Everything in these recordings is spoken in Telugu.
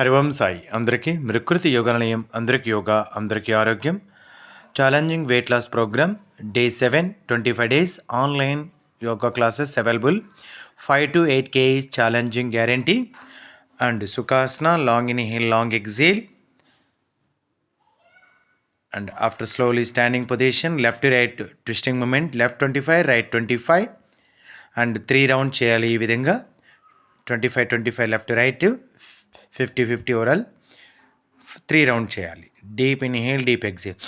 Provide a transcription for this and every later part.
హరి ఓం సాయి. అందరికీ మృకృతి యోగ నిలయం అందరికీ యోగా అందరికీ ఆరోగ్యం. Challenging weight loss program day seven twenty five days online yoga classes available. Five to eight kgs challenging guarantee. And Sukhasana long inhale long exhale. And after slowly standing position left right twisting movement left twenty five right twenty five. And three round చేయాలి ఈ విధంగా. Twenty five twenty five left right. Fifty fifty overall three round చేయాలి. Deep inhale deep exhale.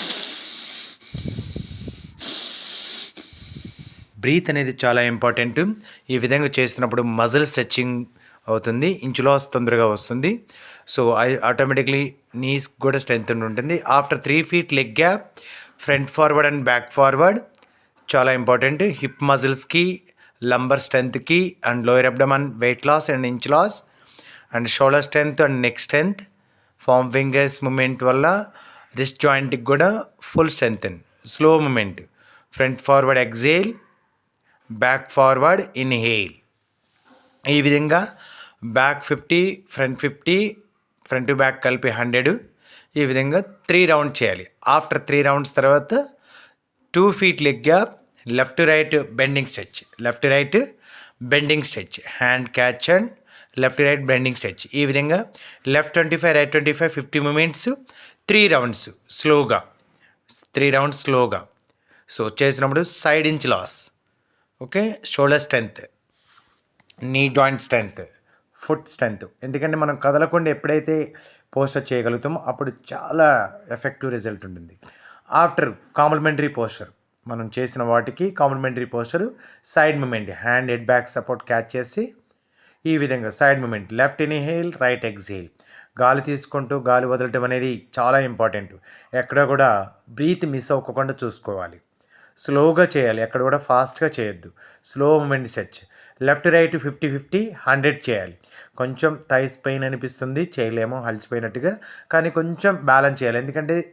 Breath అనేది చాలా ఇంపార్టెంట్. ఈ విధంగా చేస్తున్నప్పుడు మజిల్ స్ట్రెచ్చింగ్ అవుతుంది ఇంచులాస్ తొందరగా వస్తుంది. సో ఆటోమేటిక్లీ నీస్ కూడా స్ట్రెంత్ ఉంటుంది. After three feet leg gap front forward and back forward చాలా ఇంపార్టెంట్. హిప్ మజిల్స్కి lumbar స్ట్రెంత్కి and lower abdomen weight loss and inch loss and shoulder strength and neck strength palm fingers movement వల్ల రిస్ట్ జాయింట్కి కూడా full strength slow movement. Front forward exhale back forward inhale. ఈ విధంగా back fifty front fifty front to back కలిపి హండ్రెడ్. ఈ విధంగా త్రీ రౌండ్స్ చేయాలి. ఆఫ్టర్ త్రీ రౌండ్స్ తర్వాత two feet leg gap left right bending stretch. Left right bending stretch. Hand catch and left right bending stretch. ఈ విధంగా left twenty five right twenty five fifty movements three rounds స్లోగా. త్రీ రౌండ్స్ స్లోగా. సో చేసినప్పుడు side inch loss. Okay? Shoulder strength knee joint strength foot strength ఎందుకంటే మనం కదలకుండా ఎప్పుడైతే పోస్టర్ చేయగలుగుతామో అప్పుడు చాలా ఎఫెక్టివ్ రిజల్ట్ ఉంటుంది. After complementary posture. మనం చేసిన వాటికి complementary posture side movement hand head back support catch చేసి ఈ విధంగా side movement left inhale right exhale గాలి తీసుకుంటూ గాలి వదలటం అనేది చాలా ఇంపార్టెంట్. ఎక్కడ కూడా బ్రీత్ మిస్ అవ్వకుండా చూసుకోవాలి. స్లోగా చేయాలి ఎక్కడ కూడా ఫాస్ట్గా చేయొద్దు. Slow moment such left right fifty fifty hundred చేయాలి. కొంచెం థైస్ పెయిన్ అనిపిస్తుంది చేయలేము హలిసిపోయినట్టుగా కానీ కొంచెం బ్యాలెన్స్ చేయాలి. ఎందుకంటే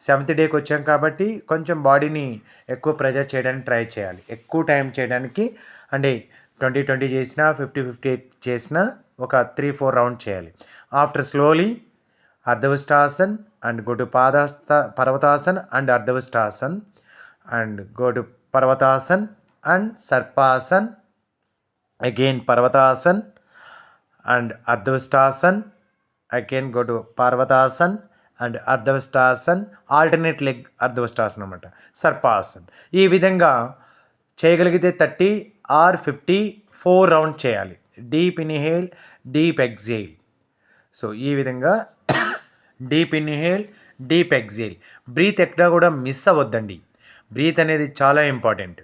సెవెంత్ డేకి వచ్చాం కాబట్టి కొంచెం బాడీని ఎక్కువ ప్రెజర్ చేయడానికి ట్రై చేయాలి. ఎక్కువ టైం చేయడానికి. అంటే ట్వంటీ ట్వంటీ చేసినా ఫిఫ్టీ ఫిఫ్టీ చేసినా ఒక త్రీ ఫోర్ రౌండ్ చేయాలి. After slowly Ardhavashtasan and go to Padasta Parvatasan and Ardhavashtasan and go to Parvatasan and Sarpasan again Parvatasan and Ardhavashtasan again go to Parvatasan and Ardhavashtasan alternate leg Ardhavashtasan అనమాట సర్పాసన్. ఈ విధంగా చేయగలిగితే thirty or fifty four round చేయాలి. Deep inhale deep exhale. So ఈ విధంగా deep inhale deep exhale. Breath ఎక్కడా కూడా మిస్ అవ్వద్దండి. బ్రీత్ అనేది చాలా ఇంపార్టెంట్.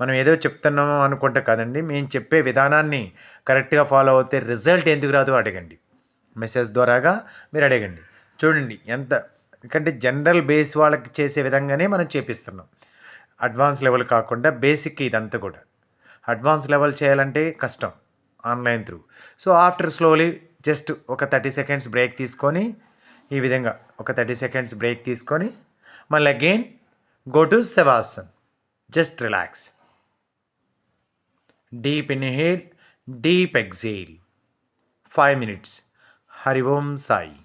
మనం ఏదో చెప్తున్నాము అనుకుంటే కదండి. మేము చెప్పే విధానాన్ని కరెక్ట్గా ఫాలో అవుతే రిజల్ట్ ఎందుకు రాదు అడగండి. మెసేజ్ ద్వారాగా మీరు అడగండి. చూడండి ఎంత ఎందుకంటే జనరల్ బేస్ వాళ్ళకి చేసే విధంగానే మనం చేపిస్తున్నాం. అడ్వాన్స్ లెవెల్ కాకుండా బేసిక్ ఇదంతా కూడా. అడ్వాన్స్ లెవెల్ చేయాలంటే కష్టం online through. So after slowly just ఒక థర్టీ సెకండ్స్ బ్రేక్ తీసుకొని ఈ విధంగా ఒక థర్టీ సెకండ్స్ బ్రేక్ తీసుకొని మళ్ళీ again go to Shavasan. Just relax. Deep inhale deep exhale. Five minutes. Hari Om Sai.